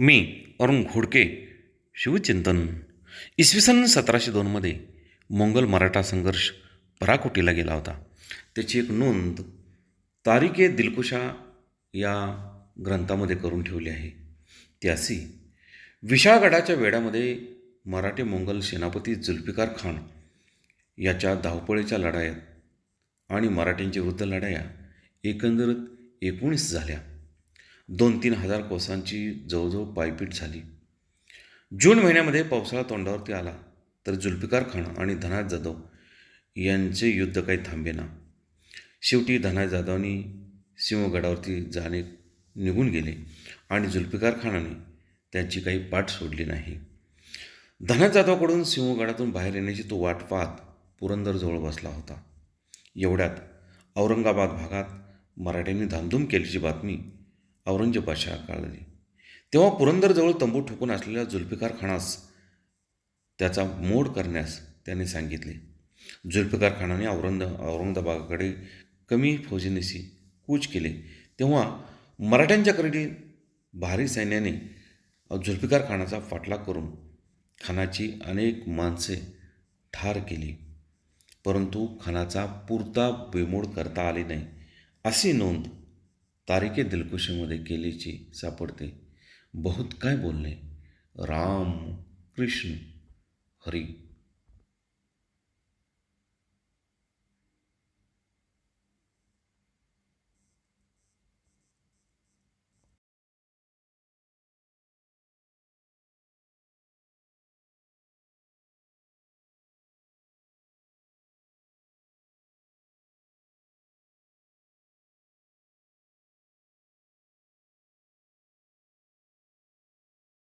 मी अरुण घोडके शिवचिंतन. इसवी सन सतराशे दोनमध्ये मोंगल मराठा संघर्ष पराकोटीला गेला होता. त्याची एक नोंद तारिके दिलकुशा या ग्रंथामध्ये करून ठेवली आहे. ती अशी विशाळगडाच्या वेढ्यामध्ये मराठी मोंगल सेनापती जुल्फिकार खान याच्या धावपळीच्या लढाया आणि मराठ्यांच्या विरुद्ध लढाया एकंदरीत एकोणीस झाल्या. दोन तीन हजार कोसांची जवळजवळ पायपीट झाली. जून महिन्यामध्ये पावसाळा तोंडावरती आला तर जुल्फिकार खान आणि धनाज जाधव यांचे युद्ध काही थांबेना. शेवटी धनाज जाधवनी सिंहगडावरती जाणे निघून गेले आणि जुल्फिकार खानाने त्यांची काही पाठ सोडली नाही. धनाज जाधवकडून सिंहगडातून बाहेर येण्याची तो वाट पाहत पुरंदरजवळ बसला होता. एवढ्यात औरंगाबाद भागात मराठ्यांनी धामधूम केल्याची बातमी औरंगजेबाच्या कळली तेव्हा पुरंदरजवळ तंबू ठोकून असलेल्या जुल्फिकार खानास त्याचा मोड करण्यास त्याने सांगितले. जुल्फिकार खानाने औरंग औरंगाबादकडे कमी फौजेनेसी कूच केले. तेव्हा मराठ्यांच्याकडे भारी सैन्याने जुल्फिकार खानाचा फाटला करून खानाची अनेक माणसे ठार केली. परंतु खानाचा पुरता बेमोड करता आले नाही अशी नोंद तारिके दिलकुशीमध्ये केलीची सापडते. बहुत काय बोलणे? राम कृष्ण हरी.